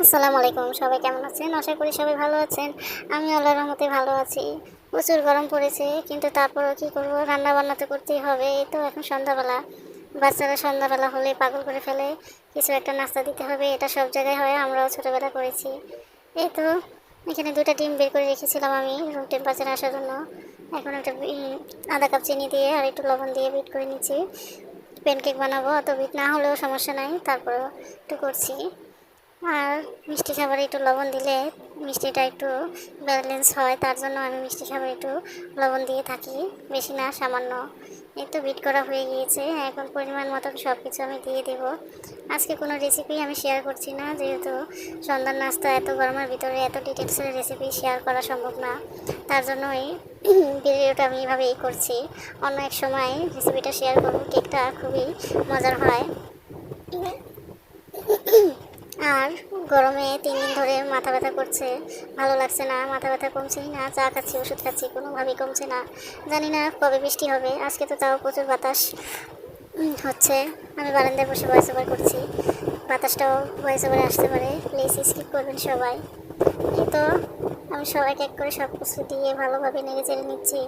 আসসালামু আলাইকুম, সবাই কেমন আছেন? আশা করি সবাই ভালো আছেন। আমি আল্লাহর রহমতে ভালো আছি। প্রচুর গরম পড়েছে, কিন্তু তারপরও কী করব? রান্না বান্না তো করতেই হবে, এই তো এখন সন্ধ্যাবেলা। বাচ্চারা সন্ধ্যাবেলা হলে পাগল করে ফেলে, কিছু একটা নাস্তা দিতে হবে, এটা সব জায়গায় হয়, আমরাও ছোটোবেলা করেছি। এই তো, এখানে দুটা ডিম বের করে রেখেছিলাম আমি, রুম টেম্পারেচার আসার জন্য। এখন একটা আধা কাপ চিনি দিয়ে আর একটু লবণ দিয়ে বিট করে নিচ্ছি। প্যানকেক বানাবো, অত বিট না হলেও সমস্যা নাই, তারপরেও একটু করছি। আর মিষ্টি খাবারে একটু লবণ দিলে মিষ্টিটা একটু ব্যালেন্স হয়, তার জন্য আমি মিষ্টি খাবারে একটু লবণ দিয়ে থাকি। বেশি না, সামান্য। এই তো বিট করা হয়ে গিয়েছে, এখন পরিমাণ মতন সব কিছু আমি দিয়ে দেব। আজকে কোনো রেসিপি আমি শেয়ার করছি না, যেহেতু সন্ধ্যার নাস্তা এত গরমের ভিতরে, এত ডিটেলসের রেসিপি শেয়ার করা সম্ভব না। তার জন্যই ভিডিওটা আমি এইভাবেই করছি। অন্য এক সময় রেসিপিটা শেয়ার করব কেকটা খুবই মজার হয়। আর গরমে তিন দিন ধরে মাথা ব্যথা করছে। ভালো লাগছে না, মাথা ব্যথা কমছেই না, চা খাচ্ছি, ওষুধ খাচ্ছি, কোনোভাবেই কমছে না। জানি না কবে বৃষ্টি হবে, আজকে তো তাও প্রচুর বাতাস হচ্ছে। আমি বারান্দায় বসে ভয়েস ওভার করছি। বাতাসটাও ভয়েস ওভারে আসতে পারে। প্লিজ স্কিপ করবেন সবাই। এই তো, আমি সবাইকে এক করে সব কিছু দিয়ে ভালোভাবে নেড়ে চেড়ে নিচ্ছি।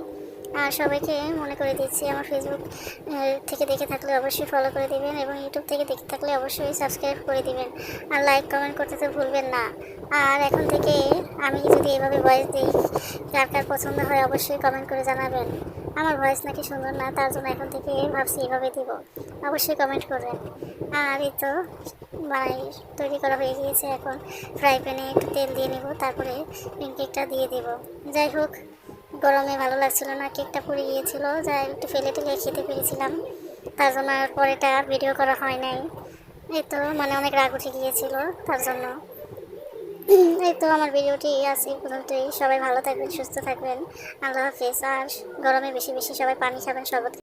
আর সবাইকে মনে করে দিচ্ছি। আমার ফেসবুক থেকে দেখে থাকলে অবশ্যই ফলো করে দিবেন এবং ইউটিউব থেকে দেখে থাকলে অবশ্যই সাবস্ক্রাইব করে দিবেন। আর লাইক কমেন্ট করতে তো ভুলবেন না। আর এখন থেকে আমি যদি এভাবে ভয়েস দিই, কার কার পছন্দ হয় অবশ্যই কমেন্ট করে জানাবেন। আমার ভয়েস নাকি সুন্দর না, তার জন্য এখন থেকে ভাবছি এভাবে দিব। অবশ্যই কমেন্ট করবেন। আর এই তো বানাই, তৈরি করা হয়ে গিয়েছে এখন। ফ্রাই প্যানে একটু তেল দিয়ে নেব, তারপরে কেকটা দিয়ে দেব। যাই হোক গরমে ভালো লাগছিল না, কেকটা পুড়ে গিয়েছিল যা একটু ফেলে টেলে খেতে পেরেছিলাম। তার জন্য আর পরেটা ভিডিও করা হয় নাই। এই তো মানে অনেক রাগ উঠে গিয়েছিল, তার জন্য। এই তো আমার ভিডিওটি আছে পর্যন্তই। সবাই ভালো থাকবেন, সুস্থ থাকবেন। আল্লাহ হাফেজ। আর গরমে বেশি বেশি সবাই পানি খাবেন, শরবত